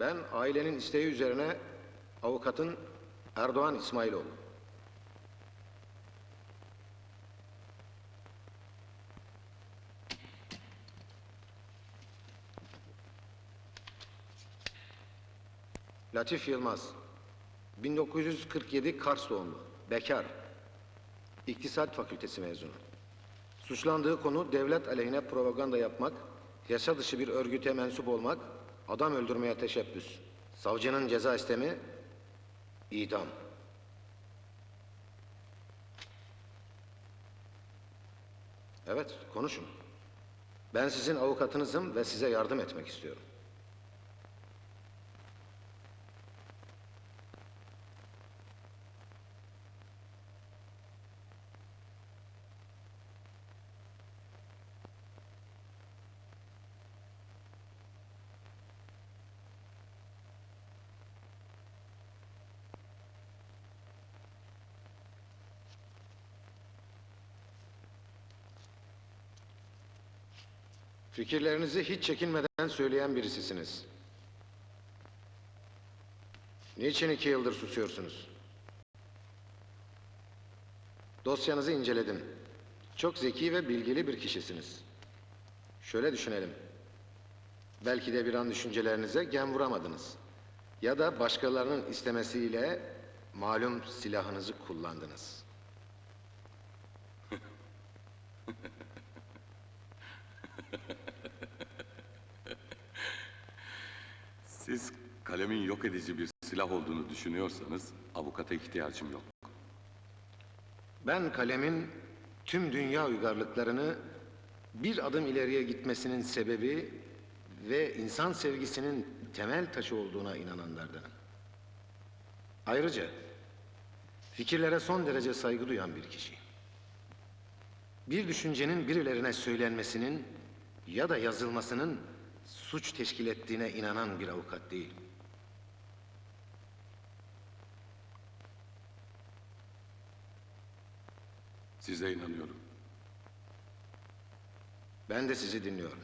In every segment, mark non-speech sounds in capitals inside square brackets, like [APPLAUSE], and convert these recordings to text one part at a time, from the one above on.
Ben ailenin isteği üzerine avukatın Erdoğan İsmailoğlu. Latif Yılmaz. 1947 Kars doğumlu. Bekar. İktisat Fakültesi mezunu. Suçlandığı konu devlet aleyhine propaganda yapmak, yasa dışı bir örgüte mensup olmak, adam öldürmeye teşebbüs. Savcının ceza istemi idam. Evet, konuşun. Ben sizin avukatınızım ve size yardım etmek istiyorum. Fikirlerinizi hiç çekinmeden söyleyen birisisiniz. Niçin iki yıldır susuyorsunuz? Dosyanızı inceledim. Çok zeki ve bilgili bir kişisiniz. Şöyle düşünelim. Belki de bir an düşüncelerinize gem vuramadınız. Ya da başkalarının istemesiyle malum silahınızı kullandınız. Siz kalemin yok edici bir silah olduğunu düşünüyorsanız avukata ihtiyacım yok. Ben kalemin tüm dünya uygarlıklarını bir adım ileriye gitmesinin sebebi ve insan sevgisinin temel taşı olduğuna inananlardanım. Ayrıca fikirlere son derece saygı duyan bir kişiyim. Bir düşüncenin birilerine söylenmesinin ya da yazılmasının suç teşkil ettiğine inanan bir avukat değil. Size inanıyorum. Ben de sizi dinliyorum.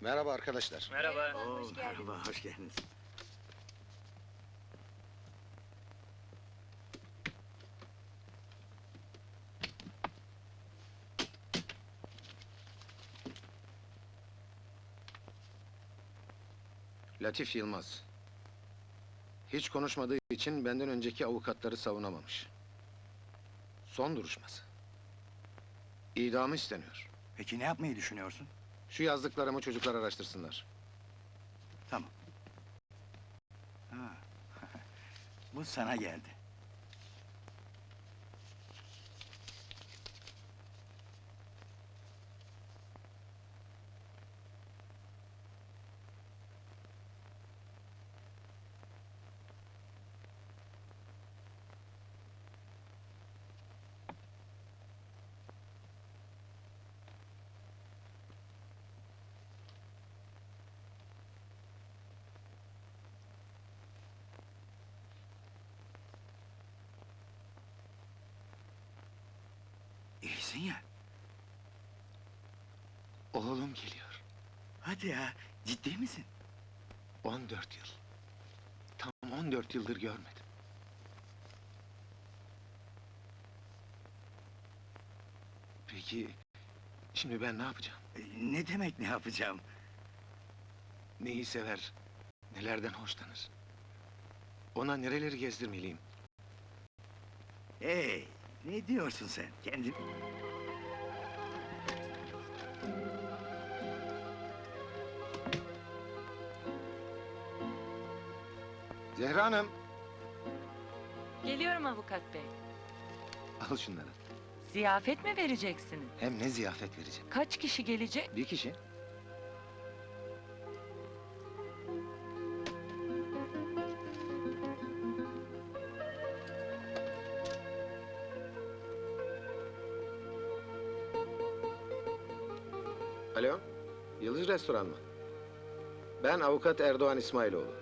Merhaba arkadaşlar. Merhaba. Oo, merhaba, hoş geldiniz. Latif Yılmaz. Hiç konuşmadığı için benden önceki avukatları savunamamış. Son duruşması. İdamı isteniyor. Peki ne yapmayı düşünüyorsun? Şu yazdıklarımı çocuklar araştırsınlar. Tamam. Ha. [LAUGHS] Bu sana geldi. İyisin ya. Oğlum geliyor. Hadi ya, ciddi misin? 14 yıl. Tam 14 yıldır görmedim. Peki şimdi ben ne yapacağım? E, Ne demek ne yapacağım? Neyi sever? Nelerden hoşlanır? Ona nereleri gezdirmeliyim? Hey, ne diyorsun sen? Kendin... Zehra Hanım, Geliyorum avukat bey. al şunları. Ziyafet mi vereceksiniz? Hem ne ziyafet vereceğim? Kaç kişi gelecek? Bir kişi. Alo, Yıldız Restoran mı? Ben avukat Erdoğan İsmailoğlu.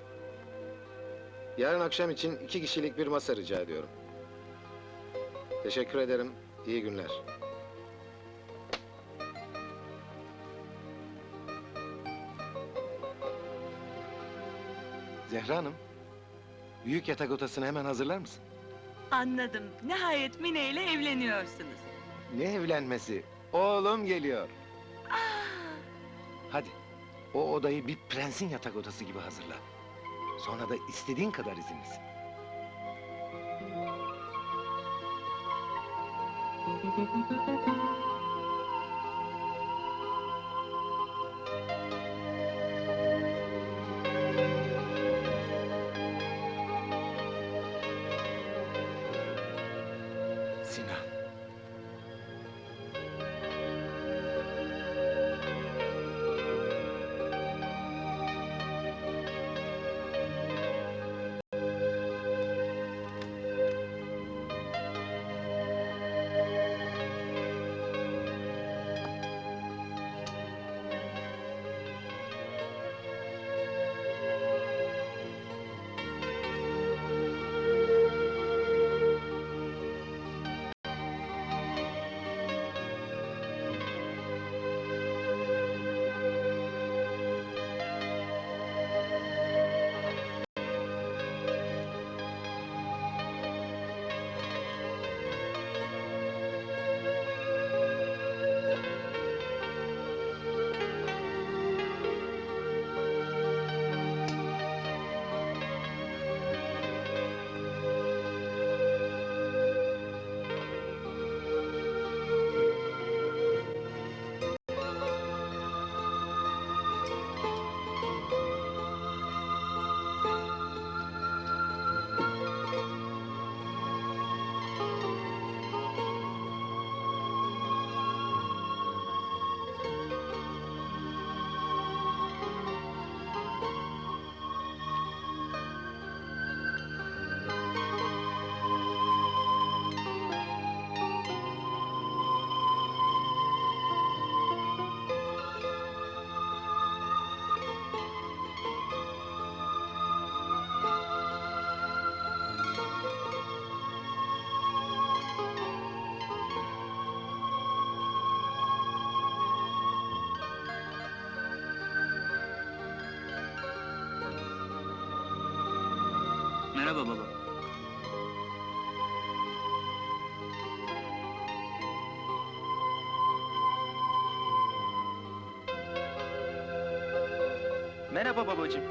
Yarın akşam için iki kişilik bir masa rica ediyorum. Teşekkür ederim. İyi günler. Zehra Hanım, büyük yatak odasını hemen hazırlar mısın? Anladım. Nihayet Mine ile evleniyorsunuz. Ne evlenmesi? Oğlum geliyor. Hadi, o odayı bir prensin yatak odası gibi hazırla. Sonra da istediğin kadar izinlisin. Merhaba baba. Merhaba babacığım.